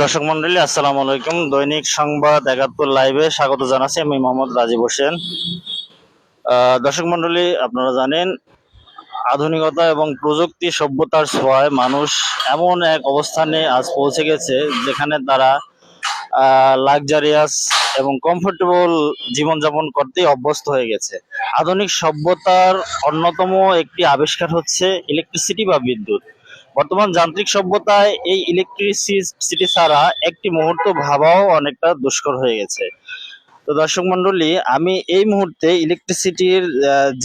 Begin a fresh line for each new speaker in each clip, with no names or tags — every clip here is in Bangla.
দর্শক মন্ডলী, আসসালামু আলাইকুম। দৈনিক সংবাদ একাত্তর লাইভে স্বাগত জানাচ্ছি আমি মোহাম্মদ রাজীব হোসেন। দর্শক মন্ডলী, আপনারা জানেন, আধুনিকতা এবং প্রযুক্তি সভ্যতার ছোঁয়ায় মানুষ এমন এক অবস্থানে আজ পৌঁছে গেছে, যেখানে তারা লাক্সারিয়াস এবং কমফোর্টেবল জীবনযাপন করতে অভ্যস্ত হয়ে গেছে। আধুনিক সভ্যতার অন্যতম একটি আবিষ্কার হচ্ছে ইলেকট্রিসিটি বা বিদ্যুৎ। বর্তমান যান্ত্রিক সভ্যতায় এই ইলেকট্রিসিটি ছাড়া একটি মুহূর্ত ভাবাও অনেকটা দুষ্কর হয়ে গেছে। তো দর্শক মন্ডলী আমি এই মুহূর্তে ইলেকট্রিসিটির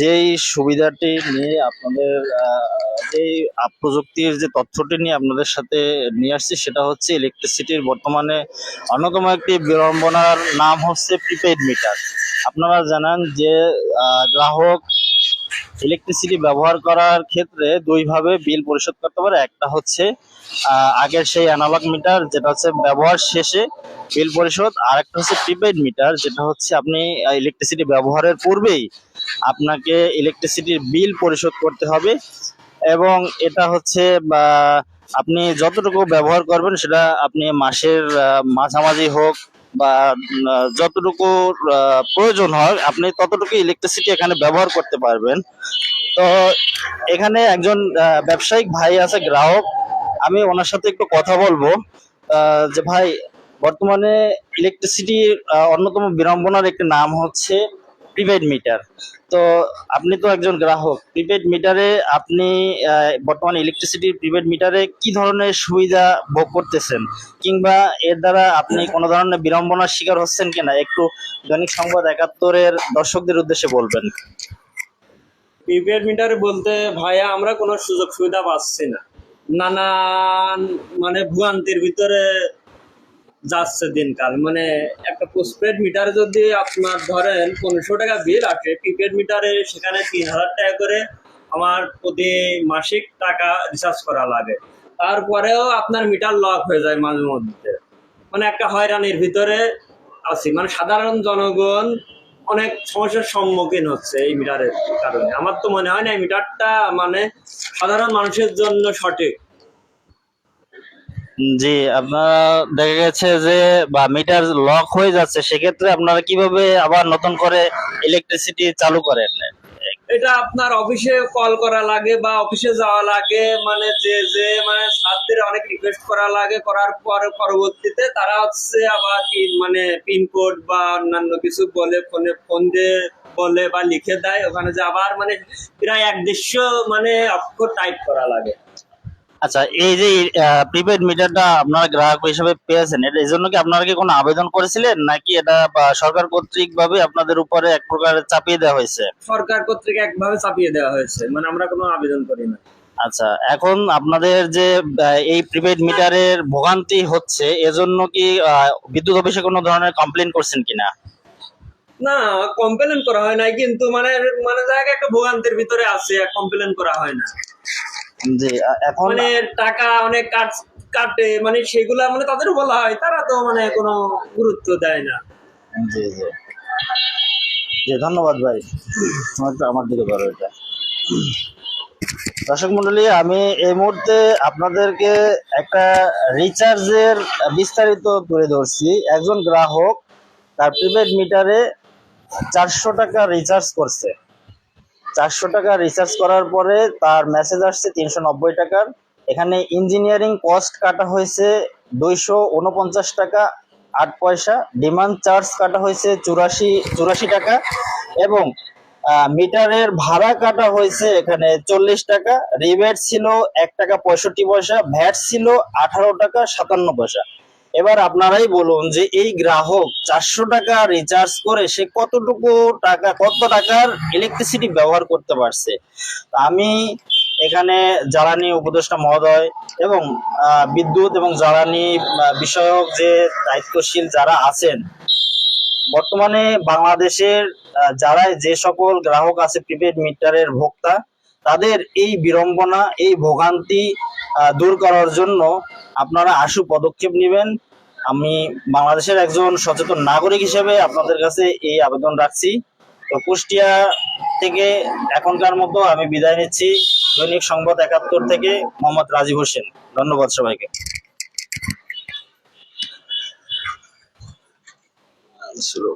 যেই সুবিধাটি নিয়ে আপনাদের যেই প্রযুক্তির যে তথ্যটি নিয়ে আপনাদের সাথে নিয়ে আসছি, সেটা হচ্ছে ইলেকট্রিসিটির বর্তমানে অন্যতম একটি বিড়ম্বনার নাম হচ্ছে প্রিপেইড মিটার আপনারা জানান যে গ্রাহক ইলেকট্রিসিটি ব্যবহার করার ক্ষেত্রে দুইভাবে বিল পরিশোধ করতে পারে। একটা হচ্ছে আগের সেই অ্যানালগ মিটার যেটা হচ্ছে ব্যবহার শেষে বিল পরিশোধ। আর একটা হচ্ছে প্রিপেইড মিটার যেটা হচ্ছে আপনি ইলেকট্রিসিটি ব্যবহারের পূর্বেই আপনাকে ইলেকট্রিসিটির বিল পরিশোধ করতে হবে। এবং এটা হচ্ছে আপনি যতটুকু ব্যবহার করবেন সেটা আপনি মাসের মাঝামাঝি হোক বা যতটুকু প্রয়োজন হয়, আপনি ততটুকু ইলেকট্রিসিটি এখানে ব্যবহার করতে পারবেন। তো, এখানে একজন ব্যবসায়িক ভাই আছে, গ্রাহক। আমি ওনার সাথে একটু কথা বলব। যে ভাই, বর্তমানে ইলেকট্রিসিটির অন্যতম বিড়ম্বনার একটি নাম হচ্ছে প্রিপেড মিটার তো আপনি তো একজন গ্রাহক প্রিপেড মিটারে আপনি বর্তমানে ইলেকট্রিসিটির প্রিপেড মিটারে কি ধরনের সুবিধা ভোগ করতেছেন? কিংবা এর দ্বারা আপনি কোনো ধরনের বিড়ম্বনার শিকার হচ্ছেন কিনা? একটু দৈনিক সংবাদ একাত্তরের দর্শকদের উদ্দেশ্যে বলবেন।
প্রিপেড মিটার বলতে, ভাইয়া, আমরা কোনো সুযোগ সুবিধা পাচ্ছি না। নানান মানে ভুয়ান্তির ভিতরে যাচ্ছে দিনকাল। মানে একটা পোস্টপেড মিটার যদি আপনার ধরেন পনেরোশো টাকা বিল আসে প্রিপেড মিটারে সেখানে তিন হাজার টাকা করে আমার প্রতি মাসিক টাকা রিচার্জ করা লাগে। তারপরেও আপনার মিটার লক হয়ে যায় মাঝে মধ্যে। মানে একটা হয়রানির ভিতরে আছি। মানে সাধারণ জনগণ অনেক সমস্যার সম্মুখীন হচ্ছে এই মিটারের কারণে। আমার তো মনে হয় না মিটারটা মানে সাধারণ মানুষের জন্য সঠিক।
জি, আপনারা দেখা গেছে যে, বা মিটার লক হয়ে যাচ্ছে, সেক্ষেত্রে আপনারা কীভাবে আবার নতুন করে ইলেকট্রিসিটি চালু করেন?
এটা আপনার অফিসে কল করা লাগে বা অফিসে যাওয়া লাগে মানে যে যে মানে স্যারদের অনেক রিকোয়েস্ট করা লাগে, করার পর পরবর্তীতে তারা হচ্ছে আবার মানে পিনকোড বা অন্যান্য কিছু বলে, ফোনে, ফোন দিয়ে বলে বা লিখে দেয়, ওখানে যে আবার মানে প্রায় এক দেড়শো মানে অক্ষর টাইপ করা লাগে।
আচ্ছা এই যে প্রিপেড মিটারটা আপনারা গ্রাহক হিসেবে পেয়েছেন এটা এই জন্য কি আপনারা কি কোনো আবেদন করেছিলেন? নাকি এটা সরকার কর্তৃক ভাবে আপনাদের উপরে এক প্রকার চাপিয়ে দেওয়া হয়েছে?
সরকার কর্তৃক একভাবে চাপিয়ে দেওয়া হয়েছে মানে আমরা কোনো আবেদন করি না।
আচ্ছা এখন আপনাদের যে এই প্রিপেড মিটারের ভোগান্তি হচ্ছে এজন্য কি বিদ্যুৎ অফিসে কোনো ধরনের কমপ্লেন করছেন কিনা?
না কমপ্লেন করা হয় নাই কিন্তু মানে মানে জায়গা একটা ভোগান্তির ভিতরে আছে কমপ্লেন করা হয় না।
জি আহ, এখন
মানে টাকা অনেক কাট কাটে মানে সেগুলা মানে তাদের বলা হয় তারা তো মানে কোনো গুরুত্ব দেয় না।
জি জি। জি ধন্যবাদ ভাই। আমার একটু আমার দিকে ধরো এটা। দর্শক মন্ডলী আমি এই মুহূর্তে আপনাদেরকে একটা রিচার্জের বিস্তারিত তুলে ধরছি। একজন গ্রাহক তার প্রিপেড মিটারে চারশো টাকা রিচার্জ করছে। চারশো টাকা রিচার্জ করার পরে তার মেসেজ আসছে তিনশো নব্বই টাকার। এখানে ইঞ্জিনিয়ারিং কস্ট কাটা হয়েছে দুইশো উনপঞ্চাশ টাকা, আট পয়সা। ডিমান্ড চার্জ কাটা হয়েছে চুরাশি চুরাশি টাকা এবং মিটারের ভাড়া কাটা হয়েছে এখানে চল্লিশ টাকা। রিবেট ছিল এক টাকা পঁয়ষট্টি পয়সা, ভ্যাট ছিল আঠারো টাকা সাতান্ন পয়সা। এবার আপনারাই বলুন যে এই গ্রাহক চারশো টাকা রিচার্জ করে সে কতটুকু টাকা কত টাকার ইলেকট্রিসিটি ব্যবহার করতে পারছে? আমি এখানে জ্বালানি উপদেষ্টা মহোদয় এবং বিদ্যুৎ এবং জ্বালানি বিষয়ক যে দায়িত্বশীল যারা আছেন বর্তমানে বাংলাদেশের আহ, যারা যে সকল গ্রাহক আছে প্রিপেড মিটারের ভোক্তা তাদের এই বিড়ম্বনা এই ভোগান্তি দূর করার জন্য আপনারা আশু পদক্ষেপ নেবেন। আমি বাংলাদেশের একজন সচেতন নাগরিক হিসেবে আপনাদের কাছে এই আবেদন রাখছি। তো কুষ্টিয়া থেকে এখনকার মতো আমি বিদায় নিচ্ছি। দৈনিক সংবাদ একাত্তর থেকে মোহাম্মদ রাজীব হোসেন। ধন্যবাদ সবাইকে। শুরু